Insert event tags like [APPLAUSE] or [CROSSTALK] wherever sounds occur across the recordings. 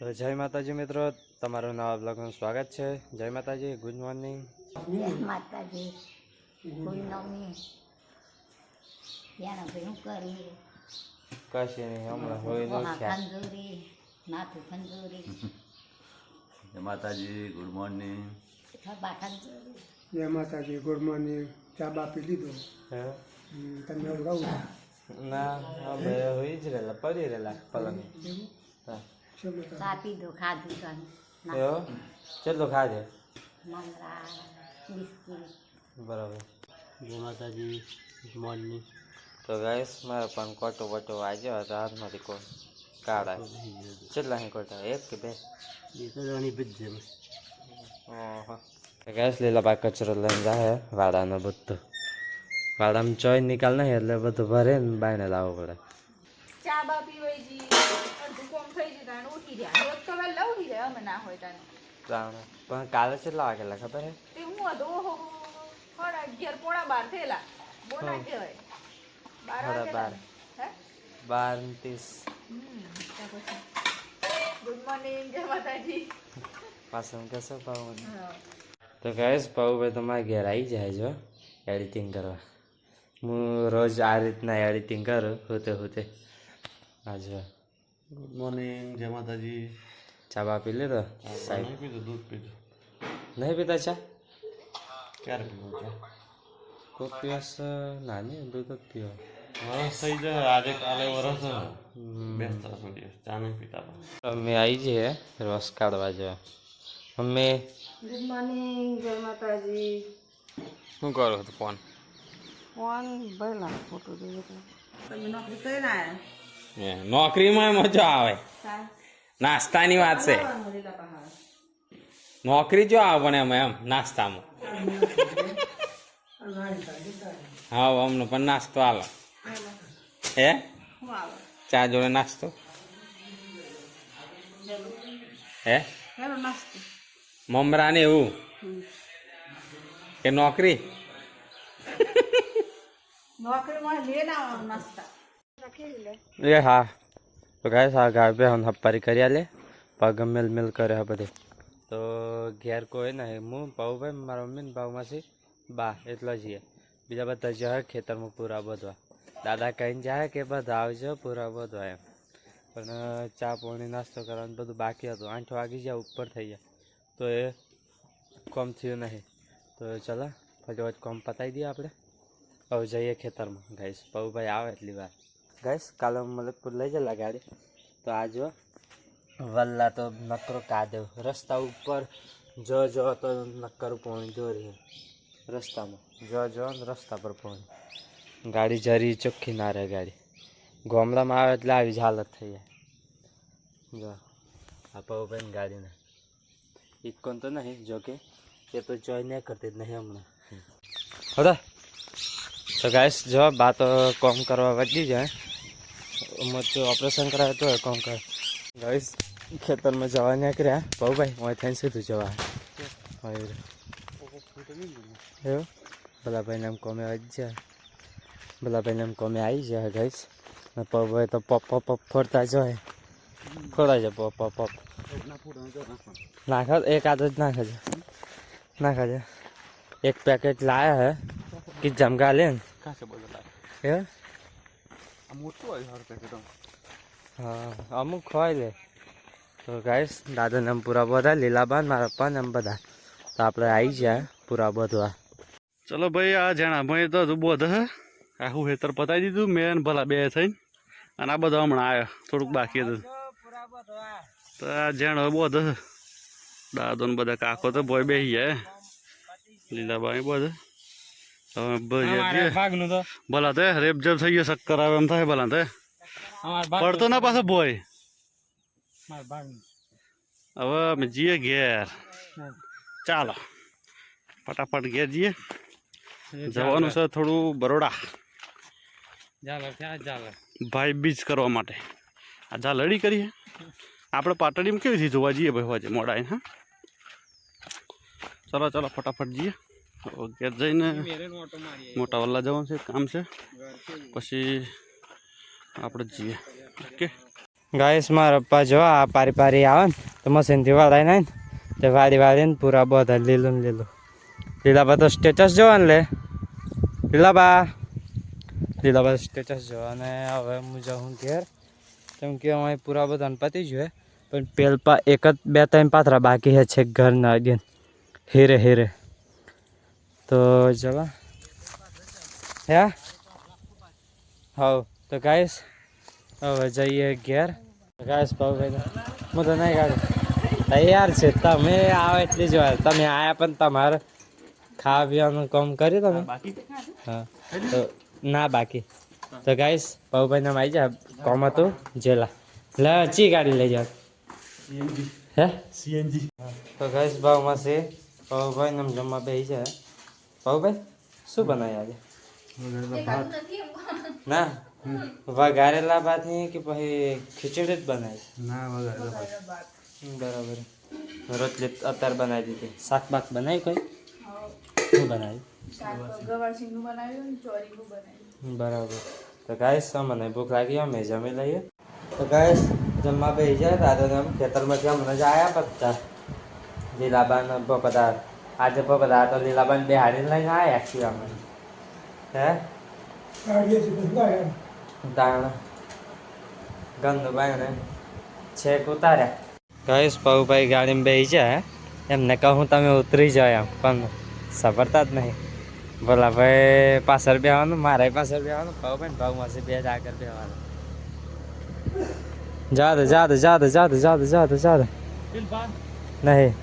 તો જય માતાજી મિત્રો તમારું નવા બ્લોગનું સ્વાગત છે. જય માતાજી ગુડ મોર્નિંગ. જય માતાજી પૂનમી યાના ભેણું કરી કશી નહીં હમણાં હોય નો વહા ખ્યાલ. ખંજોરી જય માતાજી ગુડ મોર્નિંગ. જય માતાજી ગુડ મોર્નિંગ. ચા બા પી લીધો. હે? તમને ઉડાવું ના અમે હોય જ રહેલા પડી રહેલા પલંગ. હા? ચા પીધો ખાધું કન એવો? કેટલું ખાજે મમરા બિસ્કીટ. બરાબર. જય માતાજી ગુડ મોર્નિંગ. તો ગાઈસ મારે પણ કોટો વોટો વાગ્યો હતો હાથમાંથી કોઈ કાઢા કેટલા અહીં કોટા? એક કે બે? ઓહો. ગેસ લીલા પાક કચરો લઈને જાય વાડાનો બધું. વાડામાં ચોઈ નિકાલ નહીં એટલે બધું ભરે ને બાયને લાવવું પડે. ચા બા પીવાઈ જી અડધું કોમ થઈ જતા અને ઉઠી રહ્યા રોજ તો વહેલા ઉઠી જાય અમે ના હોય તાને પણ કાલે કેટલા વાગેલા ખબર હે? તે હું હતો? ઓહો સાડા અગિયાર પોણા બાર થયેલા. બોના કહેવાય. બાર વાગેલા હે? બાર ત્રીસ. ગુડ મોર્નિંગ જય માતાજી. પાછળ કહેશો પાઉં હા. તો કહેશ પાઉભાઈ તમારા ઘેર આવી જાય જો એડિટિંગ કરવા. હું રોજ આ રીતના એડિટિંગ કરું હોતે હોતે. આજે ગુડ મોર્નિંગ જય માતાજી. ચા બા પી લીધો? સાહેબ નહીં પીધું દૂધ પીધું. નહીં પીતા ચા? ક્યારે પીવું છે કોક દિવસ નાની દૂધ જ પીવો વરસ થઈ જાય આજે કાલે વરસ બેસતા સુધી ચા નહીં પીતા. અમે આવી જઈએ રસ કાઢવા જવા. મમ્મી? ગુડ મોર્નિંગ જય માતાજી. શું કરો છો ફોન? ફોન ભરેલા ફોટો જોઈએ તમે નોકરી કરી ના નોકરીમાં મજા આવે. નાસ્તાની વાત છે. નોકરી જો આવે પણ એમ એમ નાસ્તામાં. હા અમને પણ નાસ્તો આલો. હે? ચા જોડે નાસ્તો? હે? મમરા ને એવું? કે નોકરી? નોકરીમાં લે નાસ્તા. એ હા. તો ગાય આ ગાય બે હમ હપ્પારી કરી લે પગ મેલ મેલ કરે હા બધે. તો ઘેર કોઈ નહીં. હું પાઉભાઈ મારા મમ્મી ને માસી બા, એટલો જઈએ બીજા બધા જાય ખેતરમાં પૂરા બધવા. દાદા કહીને જાય કે બધા આવજો પૂરા બધવા એમ. પણ ચા પાણી, નાસ્તો કરવાનું બધું બાકી હતું. આઠ વાગી જાય ઉપર થઈ જાય તો એ કોમ થયું નહીં. તો ચલો, ફટાફટ કોમ પતાવી દઈએ આપણે. હવે જઈએ ખેતરમાં. ગાઈશ પાઉભાઈ આવે એટલી વાર. ગાઈશ કાલે મલકપુર લઈ જલા ગાડી. તો આ જો વલ્લા તો નકરો કાદવ રસ્તા ઉપર જો જો તો નક્કર પોણી દોરી. રસ્તામાં જો જો રસ્તા પર પોણી. ગાડી જરી ચોખ્ખી ના રહે ગાડી. ગામડામાં આવે એટલે આવી જ હાલત થઈ જાય. જો, આ પૌભાઈની ગાડીને. ઇકોન તો નહીં, જો કે એ તો જોઈ નહીં કરતી જ નહીં હમણાં. હવે તો. ગાઈશ જો, બા તો કોમ કરવા વધી જાય મત ઓપરેશન કરાવે તો કોમ કર ગાઈસ ખેતરમાં જવા નીકળ્યા. ભાઈ હું થઈને સીધું જવા. એવું? ભલા ભાઈને એમ કોમે આવી જાય ભલા ભાઈને એમ કોમે આવી જાય ગાઈસ ને પભાઈ તો પપ પપ પપ જ હોય ફોડા છે પપ પપ પપ. નાખો એક આદ જ નાખે છે. નાખે છે. એક પેકેટ લાયા હે. કે જમગા લે ને. હે આ મોટું હોય હર પેકેટ હા અમુક ખવાય લે. તો ગાઈસ દાદાને એમ પૂરા બધા લીલાબાન મારા પણ એમ બધા. તો આપણે આવી જાય પૂરા બધવા. ચલો ભાઈ આ જણા ભાઈ તો બોધ હે. આખું હેતર પતાવી દીધું મેં ને ભલા બે થઈને. અને આ બધા હમણાં આવ્યો થોડુંક બાકી હતું. તો આ જેણ બોધ હે. દાદો ને બધા કાકો તો ભોય બેસી જાય લીલાબાઈ બોધ હવે ભજીયા ભલા તે રેપ જેપ થઈ ગયો શક્કર આવે એમ થાય ભલા તે પડતો ના પાછો ભોય હવે અમે જઈએ ઘેર ચાલો ફટાફટ ઘેર જઈએ જવાનું છે થોડું બરોડા ભાઈ બીજ કરવા માટે આ જા લડી કરીએ આપણે પાટડીમાં કેવી રીતે જોવા જઈએ ભાઈ હોજે મોડા આઈને, હા ચલો ચલો ફટાફટ જઈએ ઘેર જઈને મોટા વલ્લા જવાનું છે કામ છે. પછી આપણે જઈએ. ઓકે. ગાઈસ મારા પપ્પા જો આ પારી પારી આવે ને તો મશીનથી વાળાય ને તે વાળી વાળીને પૂરા બધા લીલું ને લીલું. લીલાબા તો સ્ટેટસ જોવા ને લે. લીલાબા. લીલાબા સ્ટેટસ જોવા અને હવે હું જાઉં ઘેર. કેમ કે અમે પૂરા બધા પતી જોઈએ પણ પેલપા એક જ બે ત્રણ પાથરા બાકી છે છેક ઘરના અગેન હેરે હીરે. તો ચલો. હે? હવ તો ગાઈશ હવે જઈએ ઘેર. ગાઈશ ભાઈ હું તો નહીં ગાડી તૈયાર છે. તમે આવો એટલી જ વાર તમે આયા પણ તમારે ખાવા પીવાનું કામ કર્યું તમે? હા. તો ના બાકી. તો ગાઈશ પવુભાઈ નામ આવી જાય કોમ હતું? જેલા. લે ચી ગાડી લઈ જાવ હે? સીએનજી. તો ગાઈશ ભાવમાં છે. પવુભાઈ નામ જમવા બેસી છે પવુભાઈ શું બનાવ્યા આજે? ના? વઘારેલા ભાતની કે પછી ખીચડી જ બનાવી ના વગર બરાબર. રોટલી અત્યારે બનાવી દીધી. શાક બાક બનાવી કોઈ? શું બનાવી? ગવારસીનું બનાવ્યું ને ચોરીનું બનાવ્યું. બરાબર. તો ગાઈસ મને ભૂખ લાગી અમે જમી લઈએ. તો ગાઈસ જમવા બે જાય દાદા આમ ખેતરમાંથી હમણાં જ આવ્યા બધા. લીલાબાન બપદાર આજે બપદાર તો લીલાબાન બે હારી લઈને આવ્યા છીએ અમે. હે? દાણ. ગંદુ બાયણે છેક ઉતાર્યા. ગાઈસ ભાઈ ગાડીમાં બેસી જાય એમને કહું તમે ઉતરી જાઓ એમ પણ સફળતા જ નહીં. બોલા ભાઈ પાછળ બેવાનું મારે પાછળ બેવાનું પવુભાઈ ને પવુમાંથી બે જ આગળ બેવાનું જા દે જા દે જા દે જા દે જા દે જા દે જા દે નહીં.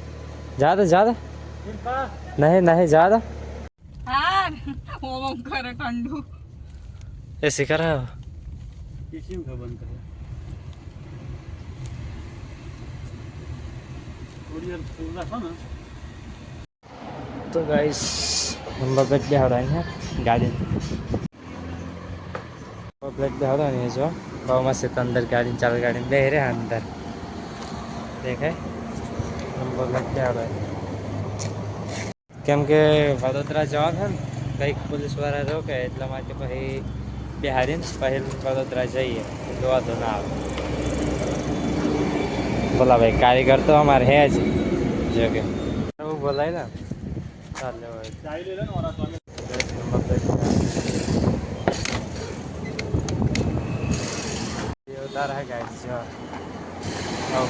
જા દે જા દે નહીં નહીં જા દો હા ઓમ કરે ઠંડુ એ શિકાર હે એ શી ખબર કરે થોડી વાર ફૂલ રાખો ને તો ગાઈસ નંબર પ્લેટ બેહાડવાની હે ગાડી નંબર પ્લેટ બેહાડવાની જો બહુ મસ્ત અંદર ગાડી ચાલુ ગાડી બે રે અંદર દેખાય નંબર પ્લેટ બેહાડવાની કેમ કે વડોદરા જવા છે ને કંઈક પોલીસવાળા રોકે એટલા માટે પછી બિહારીને પહેલ વડોદરા જઈએ. જોવા તો ના આવે. બોલા ભાઈ કારીગર તો અમારે હે જ. જો કે. એવું બોલાય ને. ચાલે એ ઉતાર હે ગાડી જો.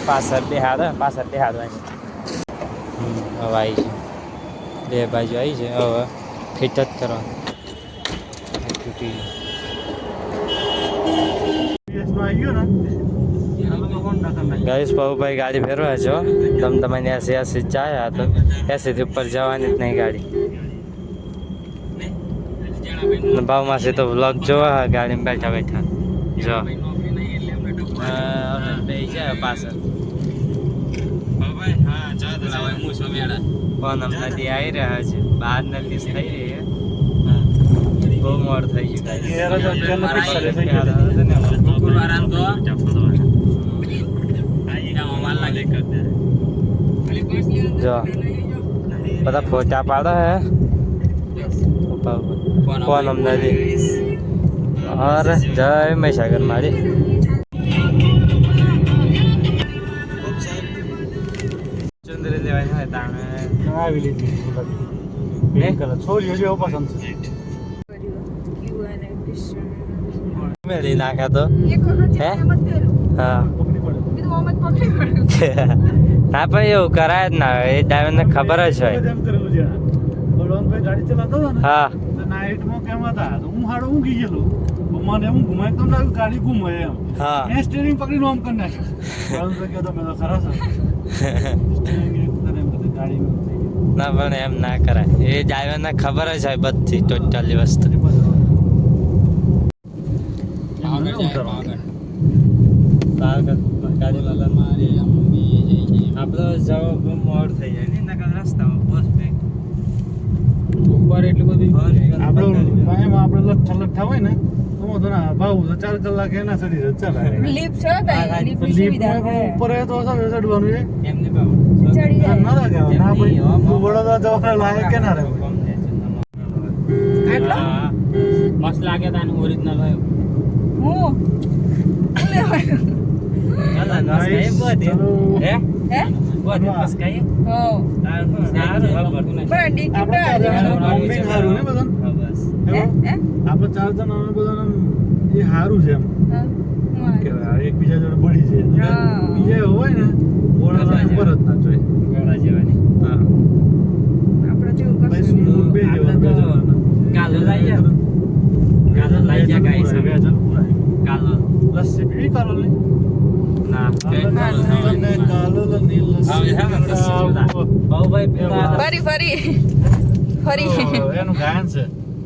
પાછળ બિહાર પાછળ બિહાર હમ, હવે આવી બે બાજુ આવી છે. હવે ફિટ જ કરવાનું તૂટી ગયું. નો ગયો ને આ લોકો કોણ નાખે ગાઈસ, બાબુભાઈ ગાડી ફેરવા છો તમે તમારી એસી એસી ચાયા તો એસીથી ઉપર જવાની જ નહીં ગાડી. ભાવમાં તો વ્લોગ જોવા ગાડીમાં બેઠા બેઠા. જો. પાછળ. ફોન હમણાં દી આવી રહ્યા છે. બાર ને લીસ થઈ રહી છે. બહુ મોડ થઈ ગયું જ બધા ફોટા પાડો હે. ફોન અમદાવાદી. અરે જય મહીસાગર મારી. આવી લીધી મેં કલર છોરીઓ જેવો પસંદ છે. મેળી નાખ્યા તો. હે? [LAUGHS] ના પણ એવું કરાય જ ના એ ને ખબર જ હોય. એમ કરેલું છે. ગાડી ચલાવતો હા. તો નાઇટમાં કેમ હતા? તો હું હાડો ઊંઘી ગયેલો. મને એમ ઘુમાય તો લાગ્યું ગાડી ઘૂમે એમ. હા. મેં સ્ટેરિંગ પકડીને ઓમ કરી નાખ્યું. [LAUGHS] મેં તો ખરા [LAUGHS] સ્ટેરિંગ ના પણ એમ ના કરાય. એ ડ્રાઈવરને ખબર જ હોય બધી ટોટલી વસ્તુ. આપડે જવાબ મોડ થઈ જાય. ને રસ્તામાં બસ બે ઉપર એટલું બધું આપણે એમાં આપણે લઠ્ઠા લઠ્ઠા હોય ને તો તો ના ભાવ તો ચાર કલાક એના સડી જાય. ચાલે. લીપ છે ઉપર તો ચડવાનું છે. એમને બાબુ ચડી જાય. ના ના હવે. ના ભાઈ તું વડોદરા જવાના લાયક કે ના રે આટલો? મસ્ત લાગે તાનું ઓરિજિનલ હોય. હું? શું લેવાનું હે? હો? પણ ડીકી પર આપણે સારું? હે એવું? હે આપણે ચાર જણાને બધાને આમ એ સારું છે એમ. હા હું એકબીજા જોડે બળી છે હા. બીજા હોય ને ઓળા ઉપર જ ના જોઈએ હા. આપણે જેવું કશું. કાલો લઈ. લઈ ગાઈસ. કાલો. લસ્સી પીવી કાલો પીવા ફરી ફરી. ફરી. એનું ગાયન છે.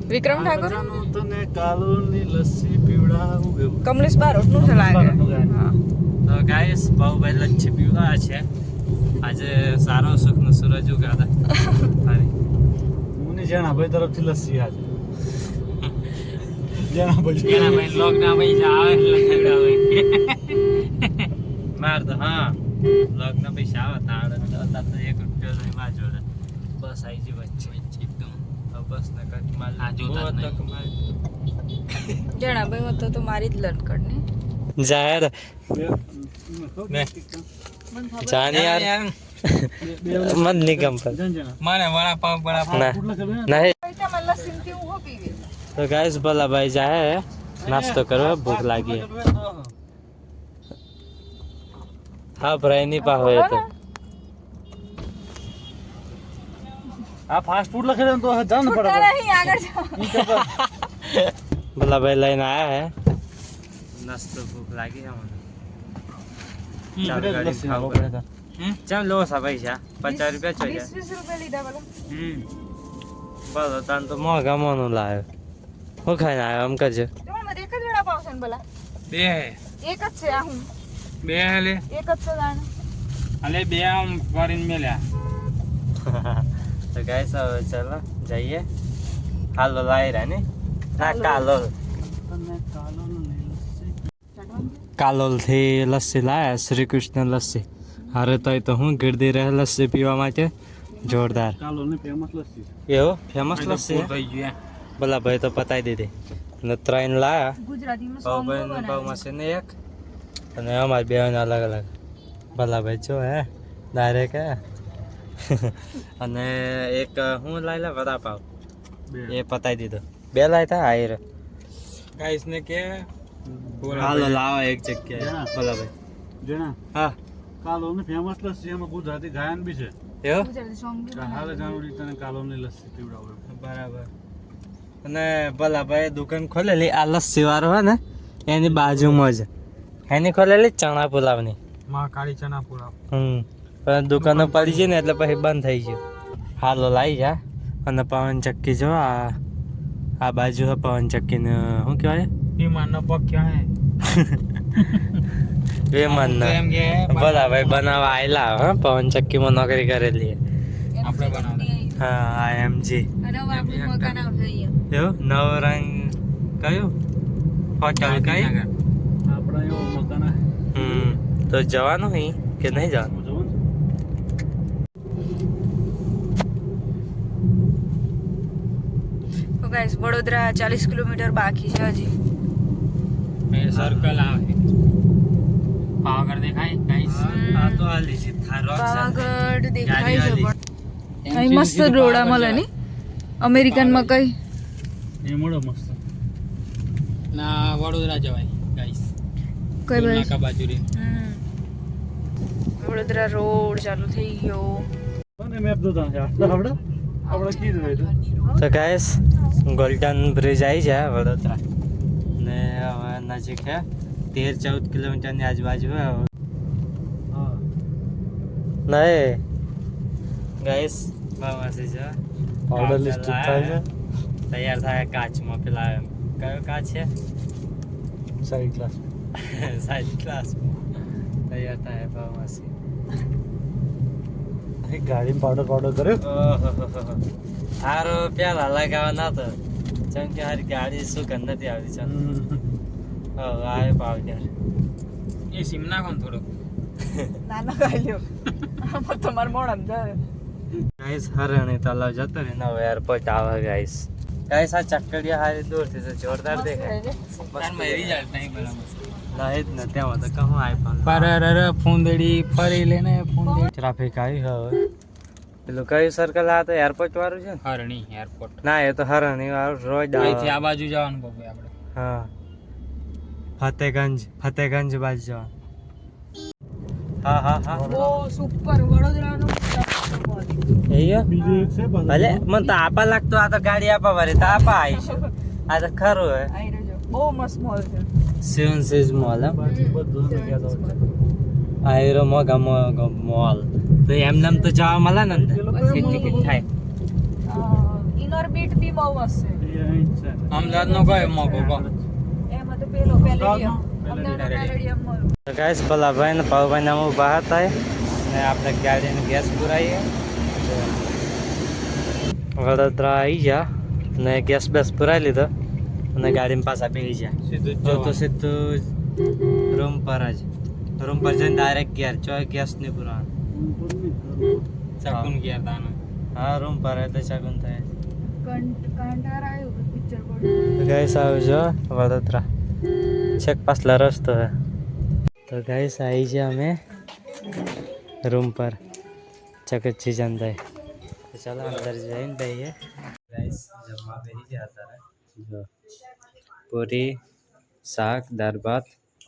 વિક્રમ ઠાકોર? તને કાલોની લસ્સી પીવડાવું કમલેશ બારોટનું છે લાગે. તો ગાઈસ બાહુભાઈ લચ્છી પીવડા છે. આજે સારો સુખનો સૂરજ ઉગાડા હારી. મને જેણાભાઈ તરફથી લસ્સી આજે એના ભાઈ લોકના પૈસા આવે એટલે ખવડાવે. માર તો હા લોકના પૈસા આવે તાળ અત્યારે તો એક રૂપિયો નહીં માં જોડે બસ આવી જી વચ્ચે એકદમ બસ ના કટ માલ આ જોતા જણા ભાઈ તો તો મારી જ લનકડ ને જાહેર બે જાન યાર. મન નિગમ પર જણ જણા. મને વડાપાવ વડાપાવ કરે? નહીં. પીવી તો ગાઈસ ભલા ભાઈ જાય નાસ્તો કરવા ભૂખ લાગી. હે. ભાઈ નહીં પા હોય તો. આ ફાસ્ટ ફૂડ લખે તો જાન પડે આગળ જાઓ. ભલા ભાઈ લઈને આયા હે. નાસ્તો ભૂખ લાગી હે મને. ચાલ ગાડી ખાવું પડે. પડે. ચમ લો સા પૈસા. પચાસ રૂપિયા છો વીસ વીસ રૂપિયા લીધા બોલો. બોલો તાન તો મોંઘા મોનું લાવ્યો હું ખાઈને આવ્યો એમ કરજો. તમારે એક જ વડાપાવ છે ને બોલા બે. એક જ છે આ હું. બે હલે એક જ છે દાણ. અલે બે આમ કરીને મેલ્યા. [LAUGHS] તો ગાઈસ હવે ચાલો જઈએ. હાલો લાવી રહ્યા ને ના કાલો. લસ્સી કાલોલથી લસ્સી લાયા શ્રી કૃષ્ણ લસ્સી. હારે તો તો હું ગીરદી રહે લસ્સી પીવા માટે? જોરદાર. એવો? ફેમસ લસ્સી? છે ભલા ભાઈ તો પતાવી દીધી. અને ત્રણ લાયા. ગુજરાતીમાં સોંગ ભાઈ ભાવ મશીન એક? અને અમારે બે અલગ અલગ. ભલા ભાઈ જો હે? ડાયરેક્ટ હે? [LAUGHS] અને એક હું લાવી લે વડાપાવ એ પતાવી દીધો. બે લાયતા તા આયર. ગાઈસ ને કે હાલો લાવો એક જગ્યાએ. જણા. ભલા ભાઈ. જણા? હા. કાલોની ફેમસ લસ્સી એમાં ગુજરાતી ગાયન બી છે. હાલે જાણુડી તને કાલોની લસ્સી પીવડાવું બરાબર. અને ભલા ભાઈ દુકાન ખોલેલી આ લસ્સી વાળો હે ને એની બાજુમાં જ. એની ખોલેલી ચણા પુલાવની. મહાકાળી ચણા પુલાવ. હમ. પણ દુકાનો પડી છે ને એટલે પછી બંધ થઈ ગયું. હાલો લાવી જા. અને પવન ચક્કી જો આ આ બાજુ પવન ચક્કી ને શું કહેવાય? વિમાન નો. પગ ક્યાં હે [LAUGHS] વિમાન ભાઈ બનાવવા આયેલા હા પવન ચક્કીમાં નોકરી કરેલી. આપણે હા એવું? નવ રંગ કયું? હોટલ કઈ? આપણા એવો મકાન હમ તો જવાનું હી કે નહીં જવાનું? જોવો ગાઈસ વડોદરા ચાલીસ કિલોમીટર બાકી છે હજી. એ સર્કલ આવે પાવાગઢ દેખાય ગાઈસ આ તો આ લીધી થારો પાવાગઢ દેખાય છે પણ અહીં મસ્ત ડોળા મળે ની અમેરિકન મકાઈ એ મોડો મસ્ત ના વડોદરા જવાય ગાઈસ કઈ બાજુ નાકા બાજુ રે વડોદરા રોડ ચાલુ થઈ ગયો અને મેપ દો તા આપણે આપણે કી એટલે તો ગાઈસ ગોલ્ડન બ્રિજ આવી જાય વડોદરા ને હવે નજીક છે તેર ચૌદ કિલોમીટરની આજુબાજુ હે. હવે. નહીં. ગાઈસ બાવાસી છે. થાય છે? તૈયાર થાય કાચમાં પેલા કયો કાચ છે? ક્લાસ સાઈડ ક્લાસ તૈયાર થાય બાવાસી ગાડી પાવડર પાવડર કર્યો. હારો પેલા લગાવવા ના તો. જેમ કે હારી ગાડી શું ગંધ નથી આવતી છે હવે આવે પાવડર એ સીમ નાખો ને થોડુંક. નાનો ગાલ્યો તમારે મોડમ જાય. ગાઈસ હરણે તલાવ જતો ને નવો એરપોર્ટ આવે ગાઈસ ગાઈસ આ ચક્કડિયા હારી દૂરથી જોરદાર દેખાય. બસ મેરી રિઝલ્ટ નહીં બરાબર નહીં જ ને ત્યાં તો કહું આઈફોન પર ફૂંદડી ફરી લેને ફૂંદડી. ટ્રાફિક આવી હવે. પેલું કયું સર્કલ આ તો એરપોર્ટ વાળું છે ને? હરણી એરપોર્ટ ના એ તો હરણી વાળું રોજ અહીંથી આ બાજુ જવાનું બાબુ આપણે. હા. ફતેગંજ ફતેગંજ બાજુ જવાનું. હા હા હા. બહુ સુપર વડોદરાનો બીજું એક છે ભલે મને તો આપા લાગતું આ તો ગાડી આપા વાળી તો આપા આવીશું આ તો ખરું હે આઈ બહુ મસ્ત મોલ છે. સેવન સીઝ મોલ મોગા મોલ તો એમને એમ તો જવા મળે ને અંદર. ટિકિટ થાય. ઇનર બીટ બી બહુ હશે. અમદાવાદ નો કયો મોકો કો એમાં તો પેલો પેલેડિયમ. અમદાવાદ પેલેડિયમ તો ગાઈસ ભલા ભાઈ ને પાવભાઈ નામ બહાર થાય ને આપણે ગાડીને ગેસ પુરાઈએ. વડોદરા આવી ગયા ને ગેસ બેસ પુરાઈ લીધો અને ગાડીમાં પાછા બેસી ગયા. સીધું જો તો સીધું રૂમ પર જ. રૂમ પર જઈને ડાયરેક્ટ ગેર ચો ગેસ નહીં પુરાવાનું. ચકુન ગયા તાને હા રૂમ પર હોય તો શકુન થાય કંટાર આવ્યું પિક્ચર પર તો ગાઈસ આવજો વડોદરા છેક પાછલા રસ્તો હે તો ગાઈસ આવી ગયા અમે રૂમ પર ચકચ્છી જનતાએ તો ચાલો અંદર જઈને બેહીએ ગાઈસ જમવા બેસી ગયા અત્યારે જો પૂરી શાક દાળ ભાત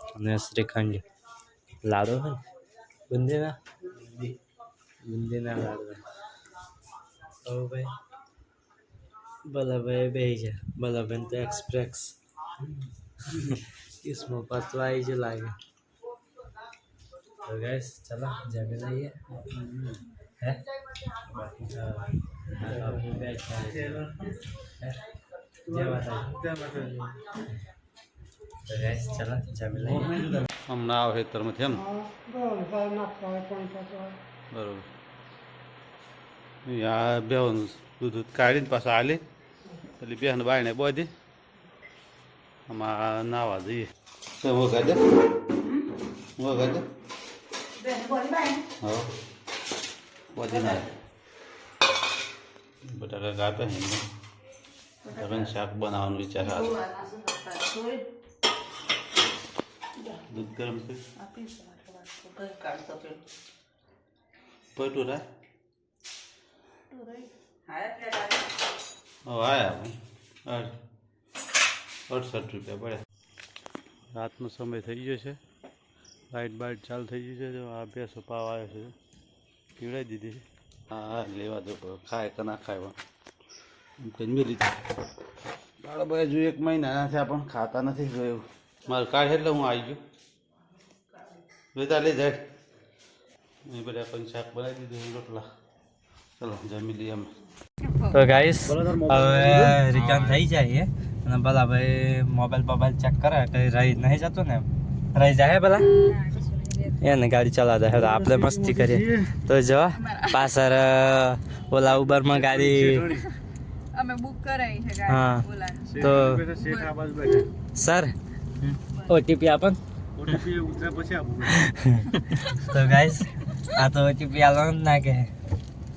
અને શ્રીખંડ લાડુ હે ને? બુંદીના ಮುಂದಿನ ಹೌ ಬೈ भला भाई भेज भला बन तो एक्सप्रेस इसमें पतला ही जो लागे तो गैस चलो जगह नहीं है है तो गैस चलो ज़मीन हमने आवे तर में थे हम बरोबर આ બેવાનું દૂધ દૂધ કાઢીને પાછા આલી પેલી બેન બાયણે બોધી આમાં નાવા જઈએ વગાડ દે વગાડ દે હા બોધી ના બટાકા કાપે હે બટાકાનું શાક બનાવવાનું વિચાર આવે દૂધ ગરમ કરી પટું રાય હવે આયા અડસઠ રૂપિયા પડ્યા. રાતનો સમય થઈ ગયો છે. લાઇટ બાઇટ ચાલુ થઈ ગયું છે. જો આ ભેંસો પાવ આવે છે. પીવડાવી દીધી છે. હા લેવા દો. ખાય કે ના ખાય પણ. કંજમી લીધી બાળા ભાઈ હજુ એક મહિના થયા પણ ખાતા નથી જોયું. મારું કાર્ડ એટલે હું આવી ગયો. લેતા લઈ જાય. અહીં બધા પણ શાક બનાવી દીધું રોટલા. ચલો જમી લઈએ અમે તો ગાઈસ હવે રિટર્ન થઈ જાય અને ભલા ભાઈ મોબાઈલ મોબાઈલ ચેક કરે કઈ રહી નહીં જતું ને રહી જાય ભલા? એને ગાડી ચલાવતા હે તો આપણે મસ્તી કરીએ. તો જો પાછળ ઓલા ઉબરમાં ગાડી અમે બુક કરાવી છે હા. તો સર ઓટીપી આપો ઓટીપી ઉતરે પછી આપું. [LAUGHS] તો ગાઈસ આ તો ઓટીપી આલો નાખે ના કે.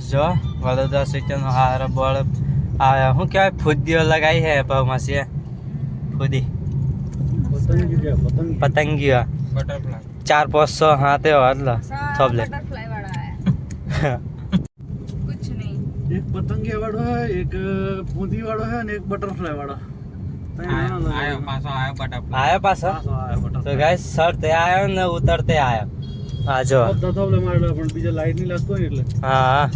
જો વડોદરા સિટીનો હાર બળ આ શું કહેવાય ફૂદીઓ લગાવી હે ભાવમાં છે. ફૂદી. પતંગીઓ. ચાર પાંચસો હા તે એટલે. થોબલે [LAUGHS] એક પતંગી વાળો હે એક ફૂદી વાળો હે ને એક બટરફ્લાય વાળો આયો પાછો આયો બટરફ્લાય. આયો પાછો? તો ગાઈસ સર તે આયો ને ઉતરતે આયો. આ જો. બધા મારેલો પણ બીજા લાઈટ નહીં લાગતો હોય એટલે. હા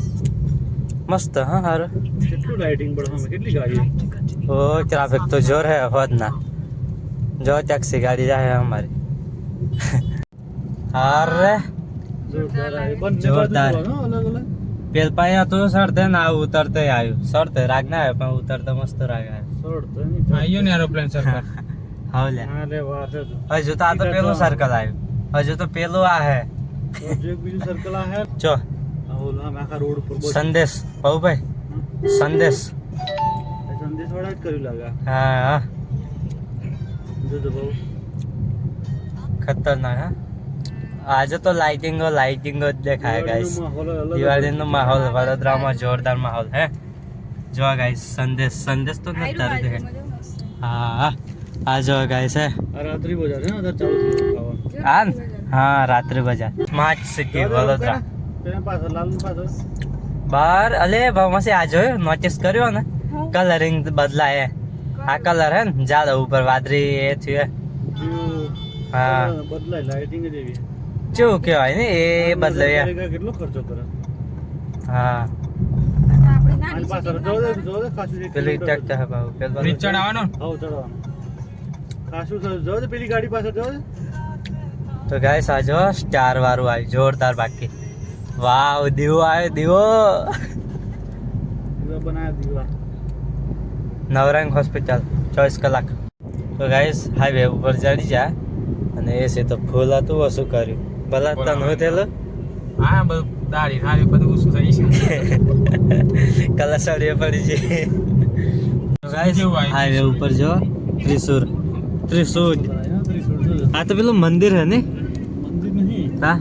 મસ્ત હા હાર. કેટલું લાઇટિંગ પડે હમે કેટલી ગાડી ઓ ટ્રાફિક તો જોર હે હોદ ના જો ટેક્સી ગાડી જાય અમારી. અરે જોરદાર. પેલ પાયા તો સરતે ને ઉતરતે આવ્યું. સડતે રાગ ના આવ્યો પણ ઉતરતે મસ્ત રાગ આવ્યો આયો ને એરોપ્લેન સરકાર હા લે હા લે વાર હજુ તો આ તો પેલું સર્કલ આવ્યું. હજુ તો પેલું આ હે. સર્કલ આ હે. આખા રોડ ઉપર સંદેશ ભાઈ સંદેશ. સંદેશ વાળા જ કર્યું લાગે. હા હા. જોજો બહુ ખતરનાક હા. આજે તો લાઇટિંગો લાઇટિંગો જ દેખાય ગાઈસ દિવાળીનો માહોલ વડોદરામાં જોરદાર માહોલ હે. જો ગાઈસ સંદેશ. સંદેશ તો નથી તારે દેખાય. હા હા. આ જો ગાઈસ હે. રાત્રિ બજાર છે ને ચાલુ થયું ખાવાનું. આ ને? હા રાત્રે બજાર. Smart city Vadodara. બાર અલે ભાવમાં આ જોયું નોટિસ કર્યો ને? કલરિંગ બદલાય આ કલર હે ને ઉપર વાદળી એ થયું હા. બદલાય લાઇટિંગ જ એવી કેવું કહેવાય ને એ બદલાય કેટલો ખર્ચો કરે? હા. પેલી ટ્રેક્ટર હે બાબુ પેલું ચડાવવાનો? હવ ચડવાનું ખાસું જો પેલી ગાડી પાછળ જો તો ગાઈસ આ જો સ્ટાર વાળું આવ્યું જોરદાર બાકી. વાવ દીવો આવ્યો દીવો. દીવા નવરંગ હોસ્પિટલ ચોવીસ કલાક. તો ગાઈસ હાઈવે ઉપર ચડી જા. અને એ છે તો ફૂલ હતું ઓછું શું કર્યું. ભલા તને હું થયેલું? હા બધું દાઢી સારી બધું ઓછું થઈ છે. કલર સાડીઓ પડી છે ગાઈસ હાઈવે ઉપર જો ત્રિશુર. ત્રિશુર. આ તો પેલું મંદિર હે ને? મંદિર નહીં હા.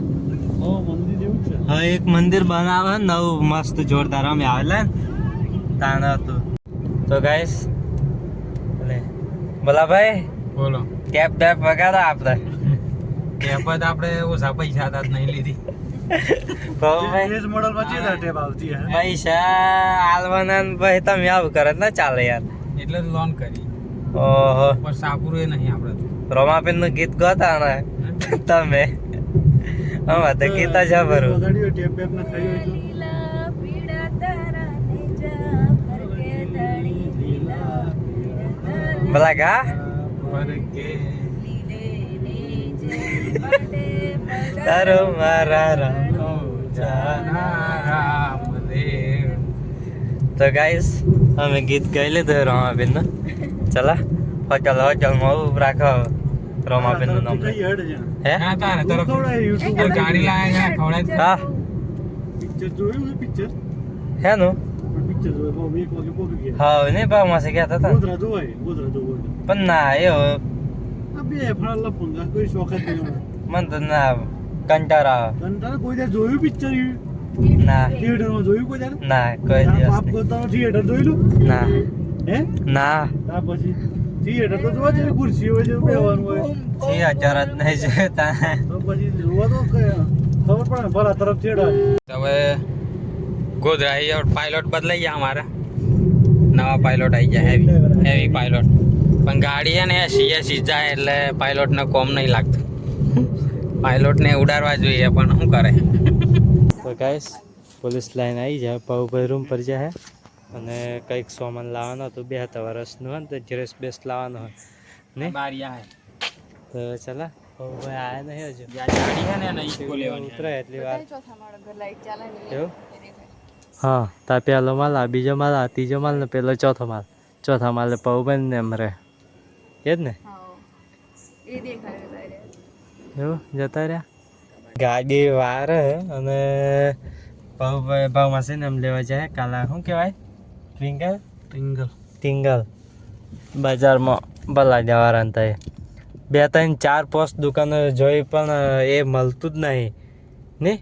ઓ મંદિર જેવું છે? હા એક મંદિર બનાવે નવું મસ્ત જોરદાર. અમે આવેલા ને તાણ હતું. તો ગાઈસ ભલે. બોલા ભાઈ બોલો. કેપ ટેપ વગાડો આપણે કેપત આપણે ઓછા પૈસા હતા નહીં લીધી. પૈસા આલવાના ને ભાઈ તમે આવું કરે ના ચાલે યાર. એટલે જ લોન કરી. ઓહો. પણ સાપુર એ નહીં આપણે. રોમાબેનનું ગીત ગાતા ને તમે. આમાં તો ગીતા જા ભરો ભલા ગા [LAUGHS] તારો મારા રામ તો ગાઈસ અમે ગીત ગાઈ લીધું રોમાબેન ચલા હોટલ હોટલમાં ઉભ રાખો. રોમાબેનનું નામ હે? તારે તરફ ગાડી લાયા છે ખવડાય હા. પિક્ચર જોયું પિક્ચર હે નો પિક્ચર જોયું. બહુ એક વાગે પોકી ગયા. હા ને ભાવ માસે કહેતા હતા ને. ગોધરા જોવાય ગોધરા જોવાય પણ ના એ બે ફળા લપંગા કોઈ શોખ જ નહીં મન તો ના કંટારા કંટારા કોઈ દર જોયું પિક્ચર ના. થિયેટરમાં જોયું કોઈ દર ના કોઈ દિવસ નહીં. થિયેટર જોયેલું? ના. હે? ના. પછી? થિયેટર તો જોવા જેવી ખુરશી હોય જેવું બેવાનું હોય. થી હજાર જ નહીં જોતા તો. પછી જોવા તો ખબર પડે ભલા તરફ છેડા હવે ગોધરા પાયલોટ બદલાઈ ગયા અમારે. નવા પાયલોટ આવી ગયા હેવી હેવી પાયલોટ પણ ગાડી છે ને એસી એસી જાય એટલે પાયલોટને કોમ નહીં લાગતું. પાયલોટને ઉડાડવા જોઈએ પણ શું કરે? તો ગાઈસ પોલીસ લાઈન આવી જાય પાઉભાઈ રૂમ પર જાય અને કંઈક સામાન લાવવાનો હતું બે હતા વર્ષનું હોય ને તો ડ્રેસ બેસ લાવવાનો હોય. ને બારી તો ચલા ભાઈ આયા નહીં હજુ. ગાડી ને એને ઈકો લેવાની ઉતરે એટલી વાર. ચોથા માળો ઘર લાઈટ ચાલે ને એવું? હા તા પહેલો માલ આ બીજો માલ આ ત્રીજો માલ ને પેલો ચોથો માલ. ચોથા માલે પાઉભાઈ ને એમ રહે. એ જ ને? હા એ દેખાય તારે એવું? જતા રહ્યા? ગાડી વાર અને ભાવ ભાવમાં છે ને એમ લેવા જાય કાલા શું કહેવાય? ટ્વિંકલ ટ્વિંગલ ટિંગલ બજારમાં ભલા જવાના થાય બે ત્રણ ચાર પોસ્ટ દુકાનો જોઈ પણ એ મળતું જ નહીં. ને?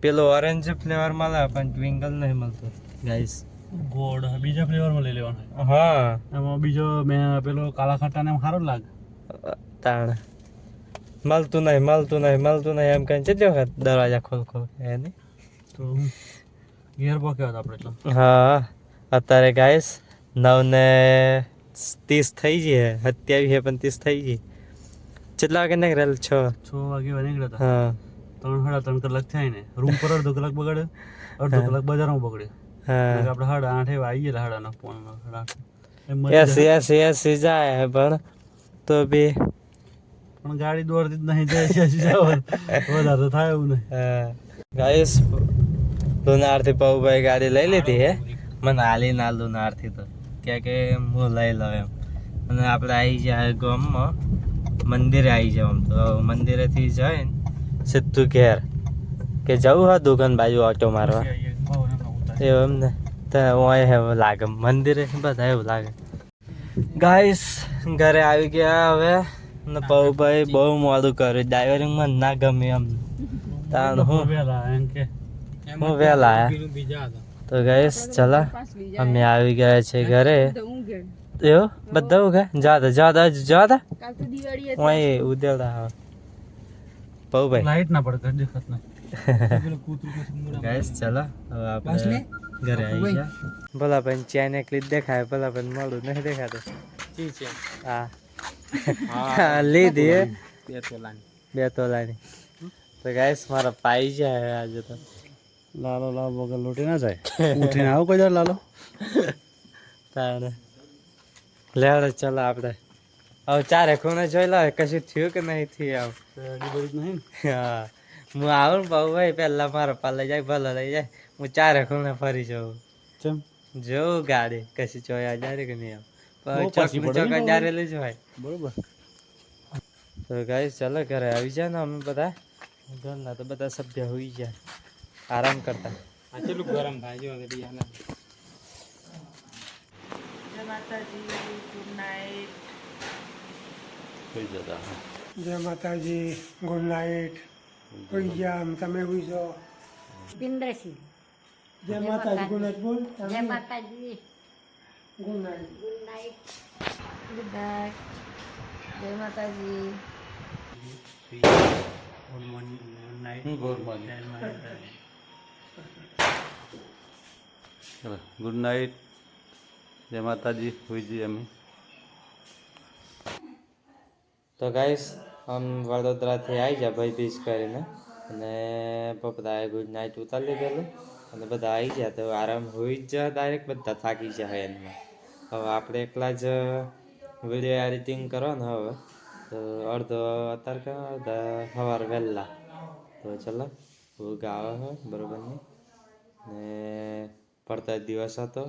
પેલું ઓરેન્જ ફ્લેવર મળે પણ ટ્વિંગલ નહીં મળતું. ગાઈસ ગોળ બીજા ફ્લેવરમાં લઈ લેવાનો. હા. એમાં બીજો મેં પેલો કાલા ખાટાને એમ સારો લાગે. તાણ. મળતું નહીં મળતું નહીં મળતું નહીં એમ કહીને કેટલી વખત દરવાજા ખોલ ખોલ એ નહીં? તો હું ઘેર પક્યો આપણે એટલે. હા. અત્યારે ગાઈસ નવ ને ત્રીસ થઈ ગઈ હે સત્યાવીસ હે પણ ત્રીસ થઈ ગઈ કેટલા વાગે નીકળેલ છ છ વાગે નીકળ્યા હા ત્રણ સાડા ત્રણ કલાક થાય ને રૂમ પર અડધો કલાક બગાડ્યો અડધો કલાક બજારમાં બગડ્યો હા આપણે સાડા આઠે આવી ગયેલા સાડા નવ પોણા સાડા એસી એસી એસી જાય પણ તો બી પણ ગાડી દોડતી જ નહીં જાય છે વધારે થાય એવું નહીં ગાઈસ લુનારથી પૌભાઈ ગાડી લઈ લીધી હે મને હાલી ના લુનારથી તો. કે કે હું લઈ લઉં એમ. અને આપણે આવી જાય ગામમાં મંદિરે આવી જાવ આમ તો. મંદિરેથી જઈને સીધું ઘેર. કે જવું હોય દુકાન બાજુ ઓટો મારવા? એવું એમ ને? તો એવું લાગે. મંદિરે બધા એવું લાગે. ગાઈસ ઘરે આવી ગયા હવે. ને પૌભાઈ બહુ મોડું કર્યું. ડ્રાઈવરિંગમાં ના ગમે એમ. તાર હું હું? વહેલા આયા તો ગાઈસ ચલો અમે આવી ગયા છે ઘરે. એવો? બધા ઉગા જાદા જાદા જાદા કાલ તો દિવાળી ઓય ઉદેડા હા પૌભાઈ લાઈટ ના પડે કઈ દેખાત ના. [LAUGHS] ગાઈસ ચલો હવે આપણે ઘરે આવી ગયા. ભલા પણ ચેન એકલી જ દેખાય ભલા પણ મળું નહીં દેખાતું. હા. હા. [LAUGHS] લીધી હે? બે તોલાની. તો ગાઈસ મારા પાઈ જાય આજે તો. લાલો લાલ વગર લોટી ના જાય. ઉઠીને આવો કોઈ લાલો. તારે લેવડે ચાલો આપણે. હવે ચારે ખૂણે જોઈ લો કશું થયું કે નહીં થયું નહીં હા. હું આવું ને બહુ ભાઈ પહેલા મારા પા લઈ જાય ભલે લઈ જાય. હું ચારે ખૂણે ફરી જાઉં. ચમ? જોઉં ગાડી કશી જોયા જાય કે નહીં પાછી ચોક પડે ચોક બાબુ? જારેલી જ બરોબર. તો ગાડી ચાલો ઘરે આવી જાય ને અમે બધા. ઘરના તો બધા સભ્ય હોઈ જાય આરામ કરતા. ગરમ થાય? જો જય માતાજી ગુડ નાઈટ કોઈ ગયા તમે હોય છો? પિંદ્રસિંહ જય માતાજી ગુડ નાઈટ બોલ. જય માતાજી. Good night good night good night જય માતાજી. Good night. જય માતાજી હોઈ જઈએ અમે તો ગાઈસ, આમ વડોદરાથી આવી જાય ભાઈ બીજ કરીને અને બધાએ ગુડ નાઇટ ઉતારી લીધેલું અને બધા આવી ગયા. તો આરામ હોઈ જ ડાયરેક્ટ બધા થાકી જાય એમાં. હવે આપણે એકલા જ વીડિયો એડિટિંગ ને હવે. તો અડધો અત્યારે અડધા સવાર વહેલા. તો ચલો. ઊંઘ આવે છે બરોબર ને ને પડતા દિવસ હતો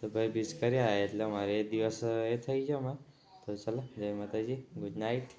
તો ભાઈ બીજ કર્યા એટલે મારે એ દિવસ એ થઈ ગયો માં તો ચાલો જય માતાજી ગુડ નાઇટ